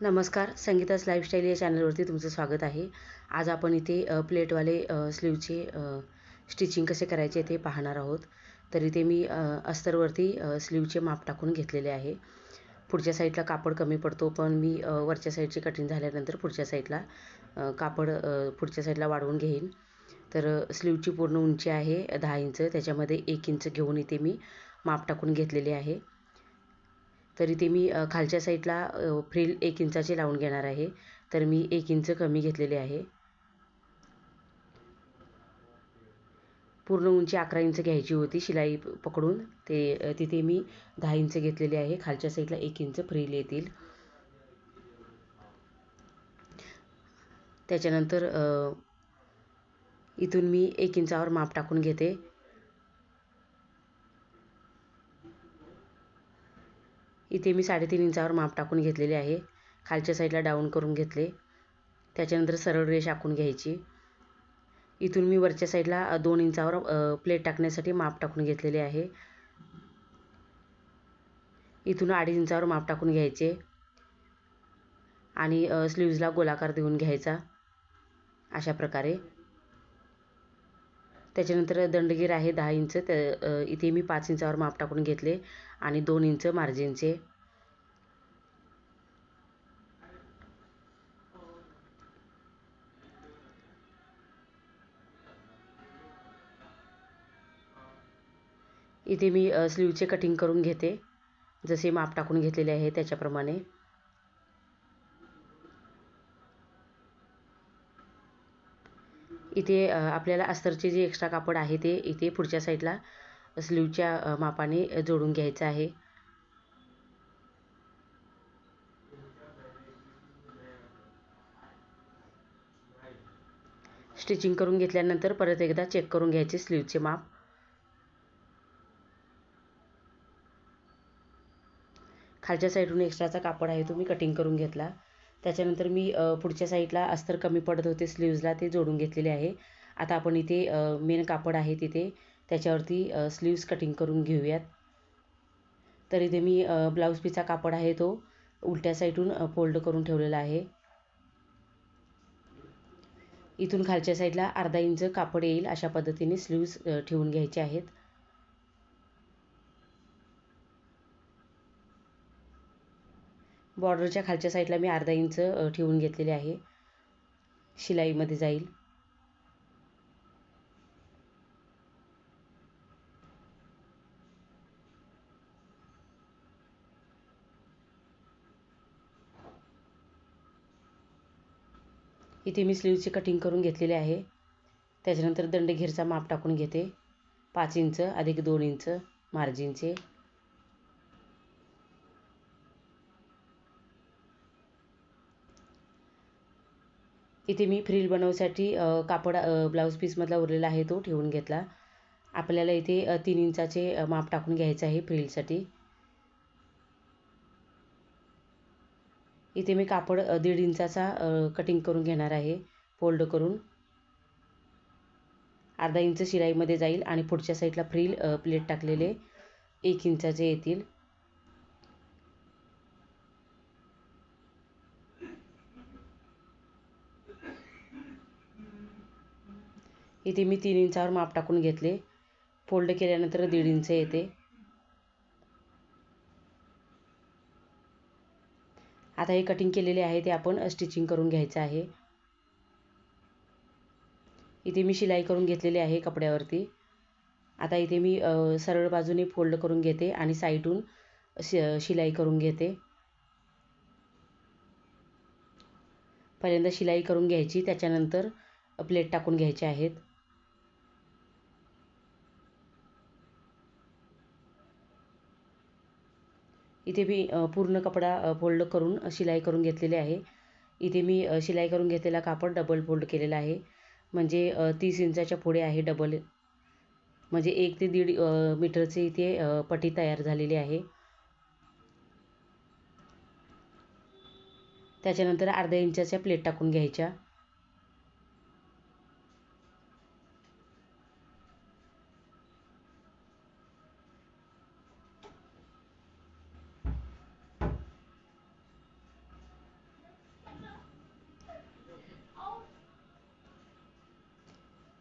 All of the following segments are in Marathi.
नमस्कार संगीतास लाईफस्टाईल या चॅनलवरती तुमचं स्वागत आहे. आज आपण इथे प्लेटवाले स्लीवचे स्टिचिंग कसे करायचे ते पाहणार आहोत. तर इथे मी अस्तरवरती स्लीवचे माप टाकून घेतलेले आहे. पुढच्या साईडला कापड कमी पडतो पण मी वरच्या साईडची कटिंग झाल्यानंतर पुढच्या साईडला कापड पुढच्या साईडला वाढवून घेईन. तर स्लीवची पूर्ण उंची आहे दहा इंच त्याच्यामध्ये एक इंच घेऊन इथे मी माप टाकून घेतलेले आहे. तरी ते मी खालच्या साईडला फ्रिल एक इंचाची लावून घेणार आहे. तर मी एक इंच कमी घेतलेले आहे. पूर्ण उंची अकरा इंच घ्यायची होती शिलाई पकडून. ते तिथे मी दहा इंच घेतलेले आहे. खालच्या साईडला एक इंच फ्रिल येतील. त्याच्यानंतर इथून मी एक इंचावर माप टाकून घेते. इथे मी साडेतीन इंचावर माप टाकून घेतलेले आहे. खालच्या साईडला डाऊन करून घेतले. त्याच्यानंतर सरळ रेष आखून घ्यायची. इथून मी वरच्या साईडला दोन इंचावर प्लेट टाकण्यासाठी माप टाकून घेतलेले आहे. इथून अडीच इंचावर माप टाकून घ्यायचे. आणि स्लीव्जला गोलाकार देऊन घ्यायचा. अशा प्रकारे. त्याच्यानंतर दंडगीर आहे दहा इंच. त्या इथे मी पाच इंचावर माप टाकून घेतले आणि दोन इंच मार्जिनचे. इथे मी स्लीवचे कटिंग करून घेते. जसे माप टाकून घेतलेले आहे त्याच्याप्रमाणे. इथे आपल्याला अस्तरचे जे एक्स्ट्रा कापड आहे ते इथे पुढच्या साईडला स्लीवच्या मापाने जोडून घ्यायचं आहे. स्टिचिंग करून घेतल्यानंतर परत एकदा चेक करून घ्यायचे स्लीवचे माप. खालच्या साईडून एक्स्ट्राचा कापड आहे तो मी कटिंग करून घेतला. त्याच्यानंतर मी पुढच्या साईडला अस्तर कमी पडत होते स्लीव्जला ते जोडून घेतलेले आहे. आता आपण इथे मेन कापड आहे तिथे त्याच्यावरती स्लीव्ज कटिंग करून घेऊयात. तर इथे मी ब्लाऊज पीचा कापड आहे तो उलट्या साईडून फोल्ड करून ठेवलेला आहे. इथून खालच्या साईडला अर्धा इंच कापड येईल अशा पद्धतीने स्लीव्ज ठेवून घ्यायचे आहेत. बॉर्डरच्या खालच्या साईडला मी अर्धा इंच ठेवून घेतलेले आहे. शिलाईमध्ये जाईल. इथे मी स्लीवची कटिंग करून घेतलेली आहे. त्याच्यानंतर दंडघेरचा माप टाकून घेते. पाच इंच अधिक दोन इंच मार्जिनचे. इथे मी फ्रील बनवण्यासाठी कापड ब्लाऊज पीसमधला उरलेला आहे तो ठेवून घेतला. आपल्याला इथे तीन इंचाचे माप टाकून घ्यायचं आहे फ्रीलसाठी. इथे मी कापड दीड इंचाचा कटिंग करून घेणार आहे फोल्ड करून. अर्धा इंच शिलाईमध्ये जाईल आणि पुढच्या साईडला फ्रील प्लेट टाकलेले एक इंचाचे येतील. इथे मी तीन इंचावर माप टाकून घेतले. फोल्ड केल्यानंतर दीड इंच येते. आता हे कटिंग केलेले आहे ते आपण स्टिचिंग करून घ्यायचं आहे. इथे मी शिलाई करून घेतलेली आहे कपड्यावरती. आता इथे मी सरळ बाजूने फोल्ड करून घेते आणि साईडून शि शिलाई करून घेते. पहिल्यांदा शिलाई करून घ्यायची त्याच्यानंतर प्लेट टाकून घ्यायचे आहेत. इथे मी पूर्ण कपडा फोल्ड करून शिलाई करून घेतलेली आहे. इथे मी शिलाई करून घेतलेला कापड डबल फोल्ड केलेला आहे. म्हणजे तीस इंचाच्या पुढे आहे डबल. म्हणजे एक ते दीड मीटरचे इथे पटी पट्टी तयार झालेली आहे. त्याच्यानंतर अर्ध्या इंचाच्या प्लेट टाकून घ्यायच्या.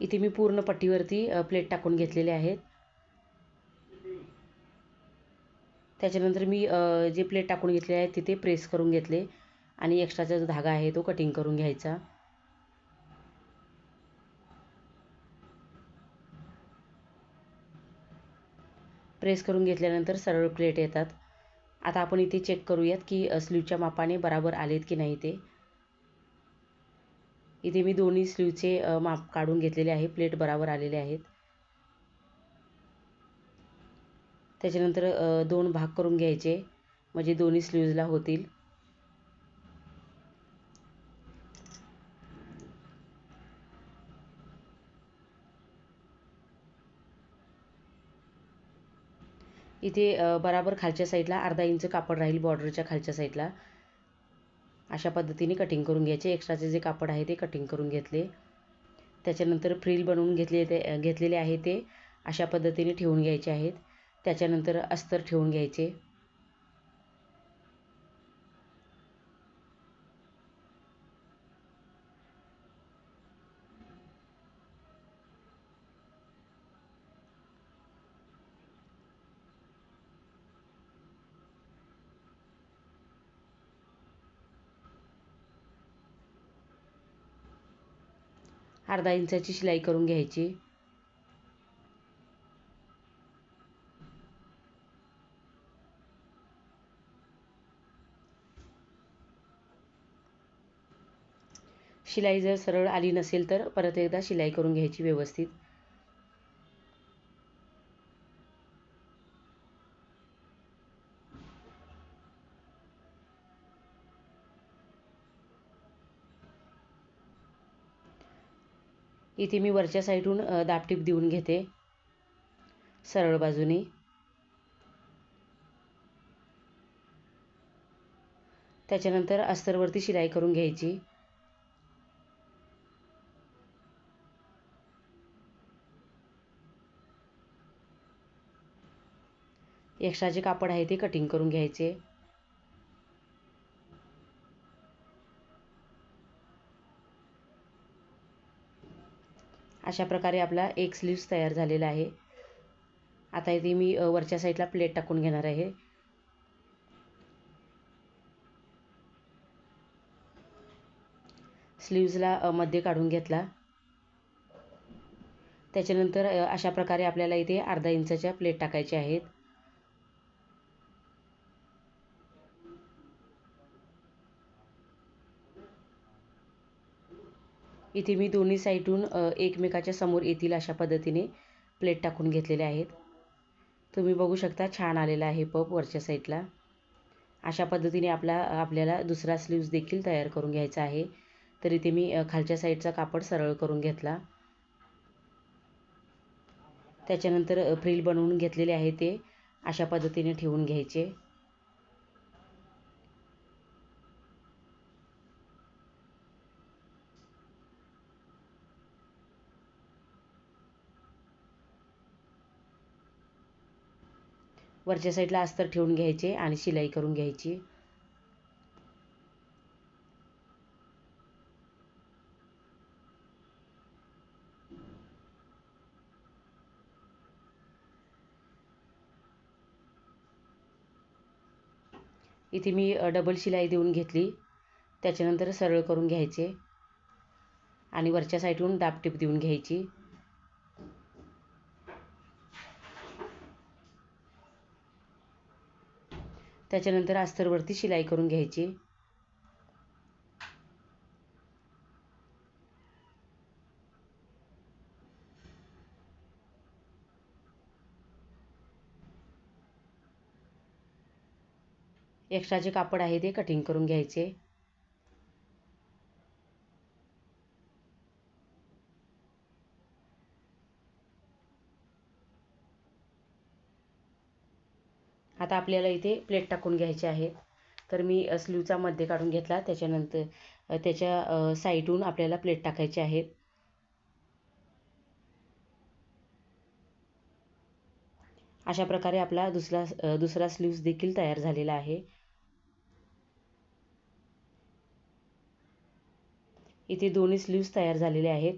इथे मी पूर्ण पट्टीवरती प्लेट टाकून घेतलेले आहेत. त्याच्यानंतर मी जे प्लेट टाकून घेतले आहेत तिथे प्रेस करून घेतले. आणि एक्स्ट्राचा जो धागा आहे तो कटिंग करून घ्यायचा. प्रेस करून घेतल्यानंतर सरळ प्लेट येतात. आता आपण इथे चेक करूयात की स्लीवच्या मापाने बराबर आलेत की नाही ते. इथे मी दोन्ही स्लीवचे माप काढून घेतलेले आहे. प्लेट बराबर आलेले आहेत. त्याच्यानंतर दोन भाग करून घ्यायचे. म्हणजे दोन्ही स्लीव्जला होतील. इथे बराबर खालच्या साईडला अर्धा इंच कापड राहील बॉर्डरच्या खालच्या साईडला. अशा पद्धतीने कटिंग करून घ्यायचे. एक्स्ट्राचे जे कापड आहे ते कटिंग करून घेतले. त्याच्यानंतर फ्रील बनवून घेतले ते घेतलेले आहे ते अशा पद्धतीने ठेवून घ्यायचे आहेत. त्याच्यानंतर अस्तर ठेवून घ्यायचे. अर्धा इंचाची शिलाई करून घ्यायची. शिलाई जर सरळ आली नसेल तर परत एकदा शिलाई करून घ्यायची व्यवस्थित. इथे मी वरच्या साईडहून दापटीप देऊन घेते. सरळ बाजूने. त्याच्यानंतर अस्तरवरती शिलाई करून घ्यायची. एक्स्ट्रा जे कापड आहे ते कटिंग करून घ्यायचे. अशा प्रकारे आपला एक स्लीव्स तयार झालेला आहे. आता इथे मी वरच्या साईडला प्लेट टाकून घेणार आहे. स्लीव्जला मध्ये काढून घेतला. त्याच्यानंतर अशा प्रकारे आपल्याला इथे अर्धा इंचाच्या प्लेट टाकायच्या आहेत. इथे मी दोन्ही साईडून एकमेकाच्या समोर येतील अशा पद्धतीने प्लेट टाकून घेतलेले आहेत. तुम्ही बघू शकता छान आलेला आहे पप वरच्या साईडला. अशा पद्धतीने आपला आपल्याला दुसरा स्लीव्ज देखील तयार करून घ्यायचा आहे. तर इथे मी खालच्या साईडचा कापड सरळ करून घेतला. त्याच्यानंतर फ्रील बनवून घेतलेले आहे ते. अशा पद्धतीने ठेवून घ्यायचे. वरच्या साईडला अस्तर ठेवून घ्यायचे आणि शिलाई करून घ्यायची. इथे मी डबल शिलाई देऊन घेतली. त्याच्यानंतर सरळ करून घ्यायचे. आणि वरच्या साईडहून दाबटीप देऊन घ्यायची. त्याच्यानंतर अस्तरवरती शिलाई करून घ्यायची. एक्स्ट्रा जे कापड आहे ते कटिंग करून घ्यायचे. आता आपल्याला इथे प्लेट टाकून घ्यायचे आहेत तर मी स्लीवचा मध्ये काढून घेतला. त्याच्यानंतर त्याच्या साईडहून आपल्याला प्लेट टाकायचे आहेत अशा प्रकारे आपला दुसरा दुसरा स्लीव्स देखील तयार झालेला आहे. इथे दोन्ही स्लीव्ज तयार झालेले आहेत.